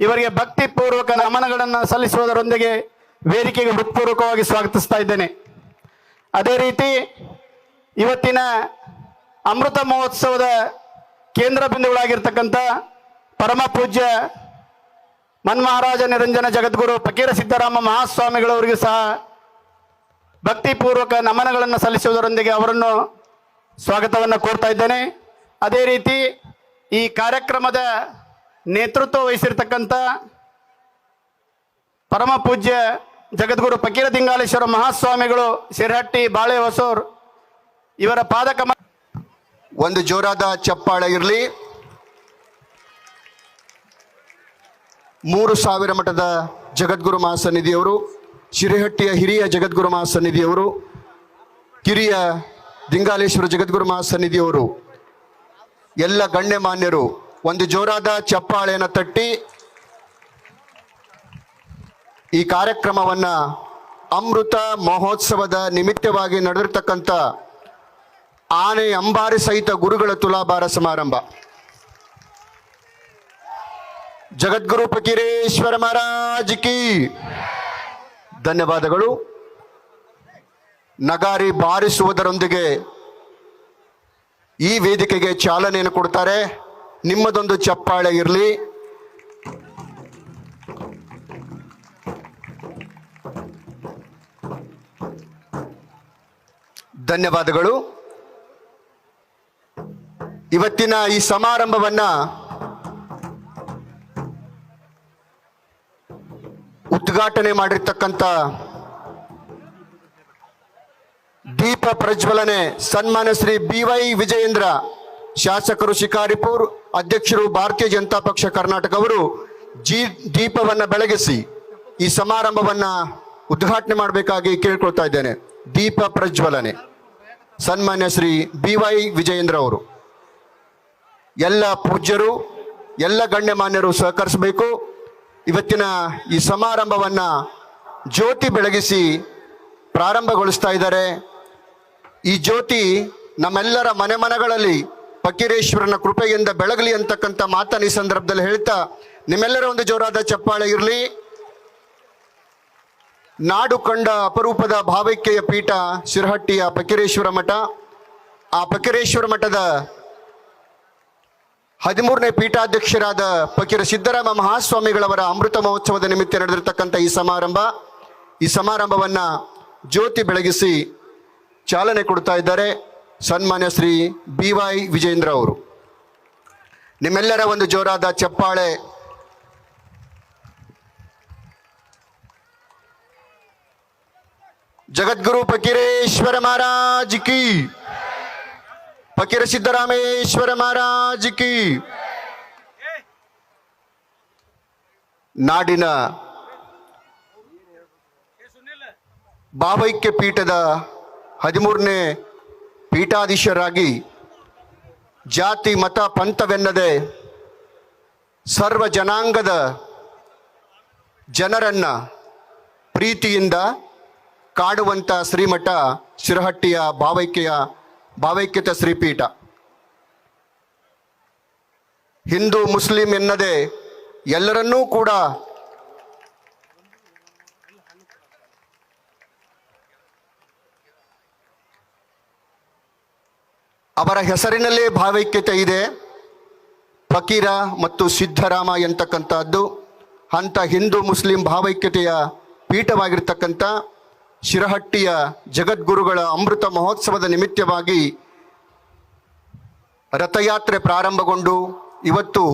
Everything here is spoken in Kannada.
ಇವರಿಗೆ ಭಕ್ತಿಪೂರ್ವಕ ನಮನಗಳನ್ನು ಸಲ್ಲಿಸುವುದರೊಂದಿಗೆ ವೇದಿಕೆಗೆ ಹೃತ್ಪೂರ್ವಕವಾಗಿ ಸ್ವಾಗತಿಸ್ತಾ ಇದ್ದೇನೆ. ಅದೇ ರೀತಿ ಇವತ್ತಿನ ಅಮೃತ ಮಹೋತ್ಸವದ ಕೇಂದ್ರ ಬಿಂದುಗಳಾಗಿರ್ತಕ್ಕಂಥ ಪರಮ ಪೂಜ್ಯ ಮನ್ಮಹಾರಾಜ ನಿರಂಜನ ಜಗದ್ಗುರು ಫಕೀರ ಸಿದ್ದರಾಮ ಮಹಾಸ್ವಾಮಿಗಳವರಿಗೆ ಸಹ ಭಕ್ತಿಪೂರ್ವಕ ನಮನಗಳನ್ನು ಸಲ್ಲಿಸುವುದರೊಂದಿಗೆ ಅವರನ್ನು ಸ್ವಾಗತವನ್ನು ಕೋರ್ತಾ ಇದ್ದೇನೆ. ಅದೇ ರೀತಿ ಈ ಕಾರ್ಯಕ್ರಮದ ನೇತೃತ್ವ ವಹಿಸಿರ್ತಕ್ಕಂಥ ಪರಮ ಪೂಜ್ಯ ಜಗದ್ಗುರು ಫಕೀರ ದಿಂಗಾಲೇಶ್ವರ ಮಹಾಸ್ವಾಮಿಗಳು ಶಿರಹಟ್ಟಿ ಬಾಳೆ ಹೊಸೂರ್ ಇವರ ಪಾದಕಮ ಒಂದು ಜೋರಾದ ಚಪ್ಪಾಳೆ ಇರಲಿ. ಮೂರು ಸಾವಿರ ಮಠದ ಜಗದ್ಗುರು ಮಹಾಸನ್ನಿಧಿಯವರು ಶಿರಿಹಟ್ಟಿಯ ಹಿರಿಯ ಜಗದ್ಗುರು ಮಹಾಸನ್ನಿಧಿಯವರು, ಕಿರಿಯ ದಿಂಗಾಲೇಶ್ವರ ಜಗದ್ಗುರು ಮಹಾಸನ್ನಿಧಿಯವರು, ಎಲ್ಲ ಗಣ್ಯಮಾನ್ಯರು ಒಂದು ಜೋರಾದ ಚಪ್ಪಾಳೆಯನ್ನು ತಟ್ಟಿ ಈ ಕಾರ್ಯಕ್ರಮವನ್ನ ಅಮೃತ ಮಹೋತ್ಸವದ ನಿಮಿತ್ತವಾಗಿ ನಡೆದಿರ್ತಕ್ಕಂಥ ಆನೆ ಅಂಬಾರಿ ಸಹಿತ ಗುರುಗಳ ತುಲಾಭಾರ ಸಮಾರಂಭ. ಜಗದ್ಗುರು ಫಕೀರೇಶ್ವರ ಮಹಾರಾಜ್ ಕಿ. ಧನ್ಯವಾದಗಳು. ನಗಾರಿ ಬಾರಿಸುವುದರೊಂದಿಗೆ ಈ ವೇದಿಕೆಗೆ ಚಾಲನೆಯನ್ನು ಕೊಡ್ತಾರೆ ನಿಮ್ಮದೊಂದು ಚಪ್ಪಾಳೆ ಇರಲಿ. ಧನ್ಯವಾದಗಳು. ಇವತ್ತಿನ ಈ ಸಮಾರಂಭವನ್ನ ಉದ್ಘಾಟನೆ ಮಾಡಿರ್ತಕ್ಕಂಥ ದೀಪ ಪ್ರಜ್ವಲನೆ ಸನ್ಮಾನ ಶ್ರೀ ಬಿ ವೈ ವಿಜಯೇಂದ್ರ, ಶಾಸಕರು ಶಿಕಾರಿಪುರ್ ಅಧ್ಯಕ್ಷರು ಭಾರತೀಯ ಜನತಾ ಪಕ್ಷ ಕರ್ನಾಟಕ ಅವರು ಜೀ ದೀಪವನ್ನು ಬೆಳಗಿಸಿ ಈ ಸಮಾರಂಭವನ್ನ ಉದ್ಘಾಟನೆ ಮಾಡಬೇಕಾಗಿ ಕೇಳ್ಕೊಳ್ತಾ ಇದ್ದೇನೆ. ದೀಪ ಪ್ರಜ್ವಲನೆ. ಸನ್ಮಾನ್ಯ ಶ್ರೀ ಬಿ ವೈ ವಿಜಯೇಂದ್ರ ಅವರು. ಎಲ್ಲ ಪೂಜ್ಯರು, ಎಲ್ಲ ಗಣ್ಯಮಾನ್ಯರು ಸಹಕರಿಸಬೇಕು. ಇವತ್ತಿನ ಈ ಸಮಾರಂಭವನ್ನ ಜ್ಯೋತಿ ಬೆಳಗಿಸಿ ಪ್ರಾರಂಭಗೊಳಿಸ್ತಾ ಇದ್ದಾರೆ. ಈ ಜ್ಯೋತಿ ನಮ್ಮೆಲ್ಲರ ಮನೆ ಮನಗಳಲ್ಲಿ ಫಕೀರೇಶ್ವರನ ಕೃಪೆಯಿಂದ ಬೆಳಗಲಿ ಅಂತಕ್ಕಂಥ ಮಾತನ್ನ ಈ ಸಂದರ್ಭದಲ್ಲಿ ಹೇಳ್ತಾ, ನಿಮ್ಮೆಲ್ಲರ ಒಂದು ಜೋರಾದ ಚಪ್ಪಾಳೆ ಇರಲಿ. ನಾಡು ಕಂಡ ಅಪರೂಪದ ಭಾವೈಕ್ಯ ಪೀಠ ಶಿರಹಟ್ಟಿಯ ಫಕೀರೇಶ್ವರ ಮಠ. ಆ ಫಕೀರೇಶ್ವರ ಮಠದ ಹದಿಮೂರನೇ ಪೀಠಾಧ್ಯಕ್ಷರಾದ ಫಕೀರ ಸಿದ್ದರಾಮ ಮಹಾಸ್ವಾಮಿಗಳವರ ಅಮೃತ ಮಹೋತ್ಸವದ ನಿಮಿತ್ತ ನಡೆದಿರತಕ್ಕಂಥ ಈ ಸಮಾರಂಭ, ಈ ಸಮಾರಂಭವನ್ನ ಜ್ಯೋತಿ ಬೆಳಗಿಸಿ ಚಾಲನೆ ಕೊಡ್ತಾ ಇದ್ದಾರೆ. ಸನ್ಮಾನ್ಯ ಶ್ರೀ ಬಿ ವೈ ವಿಜೇಂದ್ರ ಅವರು ನಿಮ್ಮೆಲ್ಲರ ಒಂದು ಜೋರಾದ ಚಪ್ಪಾಳೆ. ಜಗದ್ಗುರು ಫಕೀರೇಶ್ವರ ಮಹಾರಾಜ್ ಕಿ. ಫಕೀರ ಸಿದ್ದರಾಮೇಶ್ವರ ಮಹಾರಾಜ್ ಕಿ. ನಾಡಿನ ಭಾವೈಕ್ಯ ಪೀಠದ ಹದಿಮೂರನೇ ಪೀಠಾಧೀಶರಾಗಿ ಜಾತಿ, ಮತ, ಪಂಥವೆನ್ನದೆ ಸರ್ವ ಜನಾಂಗದ ಜನರನ್ನ ಪ್ರೀತಿಯಿಂದ ಕಾಡುವಂಥ ಶ್ರೀಮಠ ಶಿರಹಟ್ಟಿಯ ಭಾವೈಕ್ಯ, ಭಾವೈಕ್ಯತ ಶ್ರೀಪೀಠ. ಹಿಂದೂ, ಮುಸ್ಲಿಂ ಎನ್ನದೆ ಎಲ್ಲರನ್ನೂ ಕೂಡ ಅವರ ಹೆಸರಿನಲ್ಲೇ ಭಾವೈಕ್ಯತೆ ಇದೆ. ಫಕೀರ ಮತ್ತು ಸಿದ್ಧರಾಮ ಎಂತಕ್ಕಂಥದ್ದು, ಅಂಥ ಹಿಂದೂ ಮುಸ್ಲಿಂ ಭಾವೈಕ್ಯತೆಯ ಪೀಠವಾಗಿರ್ತಕ್ಕಂಥ ಶಿರಹಟ್ಟಿಯ ಜಗದ್ಗುರುಗಳ ಅಮೃತ ಮಹೋತ್ಸವದ ನಿಮಿತ್ತವಾಗಿ ರಥಯಾತ್ರೆ ಪ್ರಾರಂಭಗೊಂಡು ಇವತ್ತು